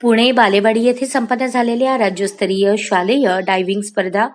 पुणे बालेवाडी येथे संपन्न झालेल्या राज्यस्तरीय शालेय डायव्हिंग स्पर्धा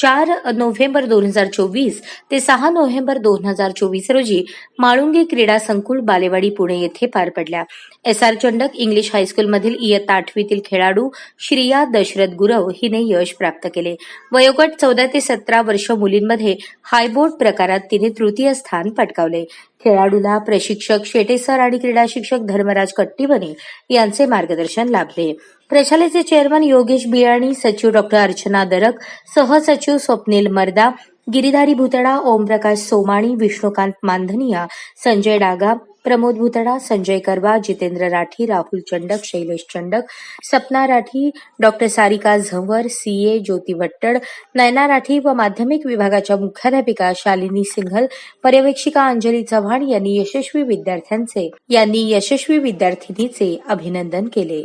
चार नोव्हेंबर दोन हजार चोवीस ते सहा नोव्हेंबर दोन हजार चोवीस रोजी माळुंगे क्रीडा संकुल बालेवाडी पुणे येथे पार पडल्या. एस आर चंडक इंग्लिश हायस्कूलमधील इयत्ता आठवीतील खेळाडू श्रिया दशरथ गुरव हिने यश प्राप्त केले. वयोगट चौदा ते सतरा वर्ष मुलींमध्ये हायबोर्ड प्रकारात तिने तृतीय स्थान पटकावले. खेळाडूला प्रशिक्षक शेटेसर आणि क्रीडा शिक्षक धर्मराज कट्टीवने यांचे मार्गदर्शन लाभले. प्रशालेचे चेअरमन योगेश बियाणी सचिव डॉक्टर अर्चना दरक सहसचिव स्वप्नील मर्दा गिरीधारी भुतडा ओमप्रकाश सोमाणी विष्णुकांत मानधनिया संजय डागा प्रमोद भुतडा संजय करवा जितेंद्र राठी राहुल चंडक शैलेश चंडक सपना राठी डॉक्टर सारिका झंवर सीए ज्योती वट्टड नयना राठी व माध्यमिक विभागाच्या मुख्याध्यापिका शालिनी सिंघल पर्यवेक्षिका अंजली चव्हाण यांनी यशस्वी विद्यार्थ्यांचे यांनी यशस्वी विद्यार्थिनीचे अभिनंदन केले.